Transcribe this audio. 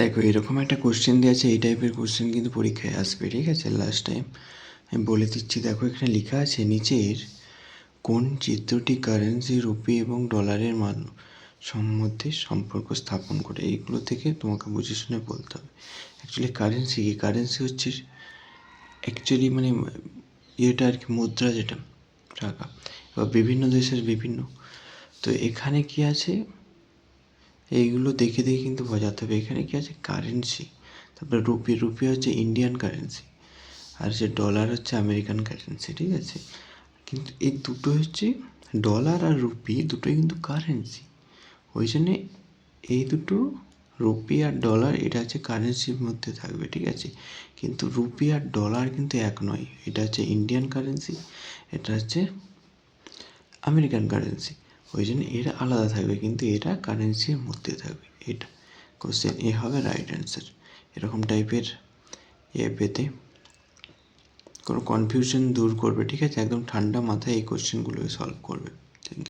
দেখো, এরকম একটা কোশ্চেন দেওয়া আছে এই টাইপের কোশ্চেন কিন্তু পরীক্ষায় আসবে, ঠিক আছে? লাস্ট টাইম আমি বলে দিচ্ছি, দেখো, এখানে লেখা আছে, নিচের কোন চিত্রটি কারেন্সি রুপি এবং ডলারের মান সম্বন্ধে সম্পর্ক স্থাপন করে? এইগুলো থেকে তোমাকে বুঝে শুনে বলতে হবে। অ্যাকচুয়ালি কারেন্সি কি? কারেন্সি হচ্ছে অ্যাকচুয়ালি মানে ইয়েটা আর কি, মুদ্রা যেটা, টাকা। এবার বিভিন্ন দেশের বিভিন্ন। তো এখানে কি আছে? এইগুলো দেখে দেখে কিন্তু বোঝাতে হবে। এখানে কি আছে? কারেন্সি তারপরে রুপি রুপি হচ্ছে ইন্ডিয়ান কারেন্সি আর যে ডলার হচ্ছে আমেরিকান কারেন্সি ঠিক আছে? কিন্তু এই দুটো হচ্ছে ডলার আর রুপি দুটোই কিন্তু কারেন্সি ওই জন্যে এই দুটো রুপি আর ডলার এটা হচ্ছে কারেন্সির মধ্যে থাকবে, ঠিক আছে? কিন্তু রুপি আর ডলার কিন্তু এক নয়। এটা হচ্ছে ইন্ডিয়ান কারেন্সি এটা হচ্ছে আমেরিকান কারেন্সি ওই জন্য এটা আলাদা থাকবে, কিন্তু এটা কারেন্সির মধ্যে থাকবে, এটা কোশ্চেন এ হবে রাইট অ্যান্সার এরকম টাইপের এ পেতে কোনো কনফিউশন দূর করবে, ঠিক আছে? একদম ঠান্ডা মাথায় এই কোশ্চেনগুলোকে সলভ করবে।